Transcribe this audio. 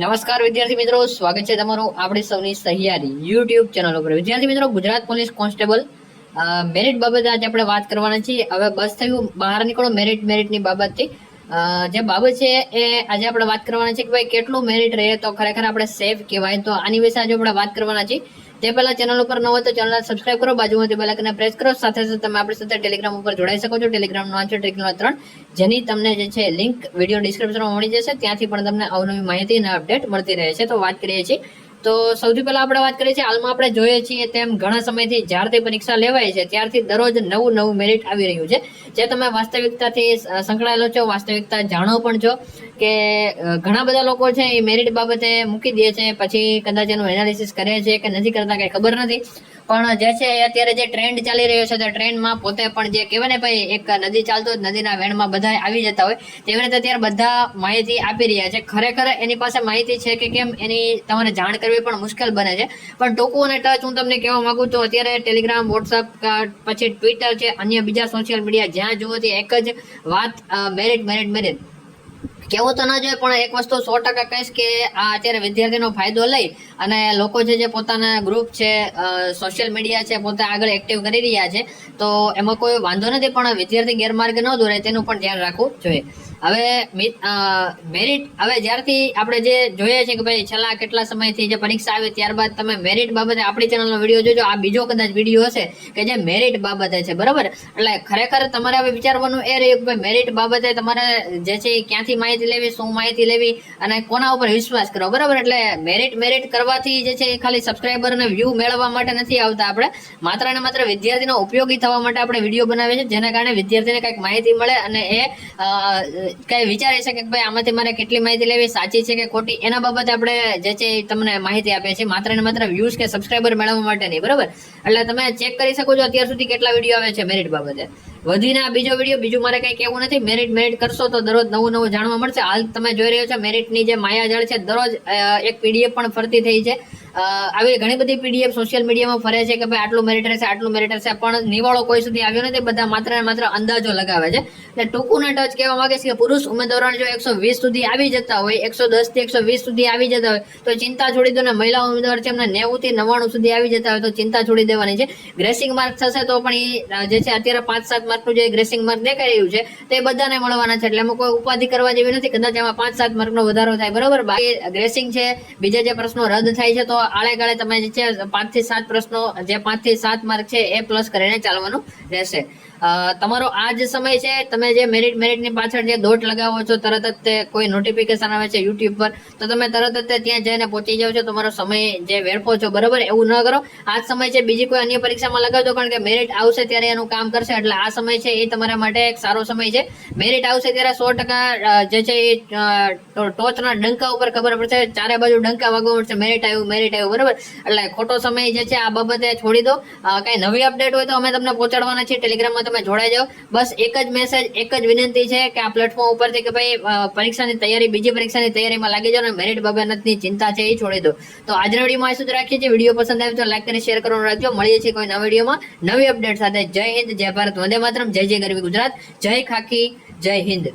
નમસ્કાર વિદ્યાર્થી મિત્રો, સ્વાગત છે તમારું આપણી સૌની સહિયારી યુટ્યુબ ચેનલ ઉપર. વિદ્યાર્થી મિત્રો, ગુજરાત પોલીસ કોન્સ્ટેબલ મેરિટ બાબતે આજે આપણે વાત કરવાના છીએ. હવે બસ થયું, બહાર નીકળો, મેરિટ, મેરિટની બાબતથી. જે બાબત છે એ આજે આપણે વાત કરવાના છે કે ભાઈ, કેટલું મેરિટ રહે તો ખરેખર આપણે સેફ કહેવાય. તો આની વિશે આજે આપણે વાત કરવાના છીએ. તે પહેલાં ચેનલ ઉપર ન હોય તો ચેનલ સબસ્ક્રાઇબ કરો બાજુમાં તે આઇકનને પ્રેસ કરો, સાથે સાથે તમે આપણી સાથે ટેલિગ્રામ ઉપર જોડાઈ શકો છો. ટેલિગ્રામ નો છે ટેલિગ્રામ ત્રણ. જેની તમને જે છે લિંક વીડિયો ડિસ્ક્રિપ્શનમાં મળી જશે. ત્યાંથી પણ તમને અવનવી માહિતી અને અપડેટ મળતી રહે છે. તો વાત કરીએ છીએ. તો સૌથી પહેલા આપણે વાત કરીએ છીએ. હાલમાં આપણે જોઈએ છીએ તેમ ઘણા સમયથી જ્યારથી પરીક્ષા લેવાય છે, ત્યારથી દરરોજ નવું નવું મેરિટ આવી રહ્યું છે. જે તમે વાસ્તવિકતાથી સંકળાયેલો છો, વાસ્તવિકતા જાણો પણ છો. કે ઘણા બધા લોકો છે એ મેરિટ બાબતે મૂકી દે છે, પછી કદાચ એનું એનાલિસિસ કરે છે કે નથી કરતા કઈ ખબર નથી. પણ જે છે અત્યારે જે ટ્રેન્ડ ચાલી રહ્યો છે, તે ટ્રેન્ડમાં પોતે પણ જે કહેવાય ને ભાઈ, એક નદી ચાલતો નદીના વેણમાં બધા આવી જતા હોય, તેવી રીતે અત્યારે બધા માહિતી આપી રહ્યા છે. ખરેખર એની પાસે માહિતી છે કે કેમ, એની તમારે જાણ કરવી પણ મુશ્કેલ બને છે. પણ ટોકું અને ટચ હું તમને કહેવા માંગુ તો અત્યારે ટેલિગ્રામ વોટ્સઅપ પછી ટ્વિટર છે, અન્ય બીજા સોશિયલ મીડિયા જ્યાં જુઓ તે એક જ વાત મેરિટ મેરિટ મેરિટ કેવું તો ના જોઈએ, પણ એક વસ્તુ સો ટકા કહીશ કે આ અત્યારે વિદ્યાર્થીનો ફાયદો લઈ અને લોકો છે જે પોતાના ગ્રુપ છે સોશિયલ મીડિયા છે, પોતે આગળ એક્ટિવ કરી રહ્યા છે, તો એમાં કોઈ વાંધો નથી, પણ વિદ્યાર્થી ગેરમાર્ગે ન દોરે તેનું પણ ધ્યાન રાખવું જોઈએ. હવે મેરિટ હવે જ્યારથી આપણે જે જોઈએ છે કે ભાઈ છેલ્લા કેટલા સમયથી જે પરીક્ષા આવી ત્યારબાદ તમે મેરિટ બાબતે આપણી ચેનલનો વીડિયો જોજો. આ બીજો કદાચ વીડિયો હશે કે જે મેરિટ બાબતે છે, બરાબર? એટલે ખરેખર તમારે હવે વિચારવાનું એ રહ્યું કે ભાઈ મેરિટ બાબતે તમારે જે છે એ ક્યાંથી માહિતી લેવી, શું માહિતી લેવી અને કોના ઉપર વિશ્વાસ કરો બરાબર? એટલે મેરિટ મેરિટ કરવાથી જે છે એ ખાલી સબસ્ક્રાઈબર અને વ્યૂ મેળવવા માટે નથી આવતા આપણે. માત્ર ને માત્ર વિદ્યાર્થીનો ઉપયોગી થવા માટે આપણે વીડિયો બનાવીએ છીએ, જેના કારણે વિદ્યાર્થીને કંઈક માહિતી મળે અને એ કઈ વિચારી શકે કે ભાઈ આમાંથી મારે કેટલી માહિતી લેવી? સાચી છે કે ખોટી? એના બાબતે આપણે જે છે તમને માહિતી આપીએ છીએ. માત્ર ને માત્ર વ્યૂઝ કે સબસ્ક્રાઈબર મેળવવા માટે નહીં, બરાબર? એટલે તમે ચેક કરી શકો છો અત્યાર સુધી કેટલા વીડિયો આવે છે મેરિટ બાબતે. વધીને આ બીજો વીડિયો બીજું મારે કઈ કહેવું નથી. મેરિટ મેરિટ કરશો તો દરરોજ નવું નવું જાણવા મળશે. હાલ તમે જોઈ રહ્યો છો મેરિટની જે માયાજાળ છે, દરરોજ એક પીડીએફ પણ ફરતી થઈ છે. આવી ઘણી બધી પીડીએફ સોશિયલ મીડિયામાં ફરે છે કે ભાઈ આટલું મેરિટ રહેશે, આટલું મેરિટ રહેશે, પણ નિવાળો કોઈ સુધી આવ્યો નથી, બધા માત્ર ને માત્ર અંદાજો લગાવે છે. એટલે ટૂંકું ટચ કહેવા માંગે છે કે પુરુષ ઉમેદવારોને જો એકસો વીસ સુધી આવી જતા હોય, એકસો દસથી એકસો વીસ સુધી આવી જતા હોય, તો ચિંતા છોડી દો ને મહિલા ઉમેદવાર છે એમને નેવું થી નવ્વાણું સુધી આવી જતા હોય તો ચિંતા છોડી દેવાની છે. ગ્રેસિંગ માર્ક થશે તો પણ એ જે છે અત્યારે પાંચ સાત માર્કનું જે ગ્રેસિંગ માર્ક દેખાઈ રહ્યું છે, તે બધાને મળવાના છે. એટલે એમાં કોઈ ઉપાધિ કરવા જેવી નથી. કદાચ એમાં પાંચ સાત માર્કનો વધારો થાય, બરોબર? બાકી ગ્રેસિંગ છે, બીજા જે પ્રશ્નો રદ થાય છે, તો આળે તમે જે છે, પાંચથી સાત પ્રશ્નો, જે પાંચથી સાત માર્ક છે, એ પ્લસ કરીને ચાલવાનું રહેશે. તમારો આ જ સમય છે, તમે જે મેરિટ મેરિટની પાછળ જે દોટ લગાવો છો, તરત જ તે કોઈ નોટિફિકેશન આવે છે યુટ્યુબ પર, તો તમે તરત જ ત્યાં જઈને પહોંચી જાઓ છો, તમારો સમય જે વેડફો છો, બરાબર? એવું ન કરો. આ સમય છે, બીજી કોઈ અન્ય પરીક્ષામાં લગાવજો, કારણ કે મેરિટ આવશે ત્યારે એનું કામ કરશે, એટલે આ સમય છે, એ તમારા માટે એક સારો સમય છે. મેરિટ આવશે ત્યારે સો ટકા જે છે એ ટોચના ડંકા ઉપર ખબર પડશે, ચારે બાજુ ડંકા વાગવા પડશે મેરિટ આવ્યું મેરિટ આવ્યું બરોબર? એટલે ખોટો સમય જે છે, આ બાબતે છોડી દો. કઈ નવી અપડેટ હોય તો અમે તમને પહોંચાડવાના છીએ. ટેલિગ્રામમાં તમે જોડાઈ જાઓ. બસ એક જ મેસેજ એક જ વિનંતી છે કે આ પ્લેટફોર્મ ઉપરથી કે ભાઈ પરીક્ષાની તૈયારી, બીજી પરીક્ષાની તૈયારીમાં લાગી જાઓ અને મેરિટ બાબતની ચિંતા છે, એ છોડી દો. તો આજના વિડીયોમાં સુધી રાખીએ છીએ. વીડિયો પસંદ આવે તો લાઈક કરી શેર કરવાનું રાખજો. મળીએ છીએ કોઈ નવા વિડીયોમાં. નવી અપડેટ સાથે. જય હિન્દ, જય ભારત. વંદે માતરમ. જય જય ગરવી ગુજરાત. જય ખાકી જય હિન્દ.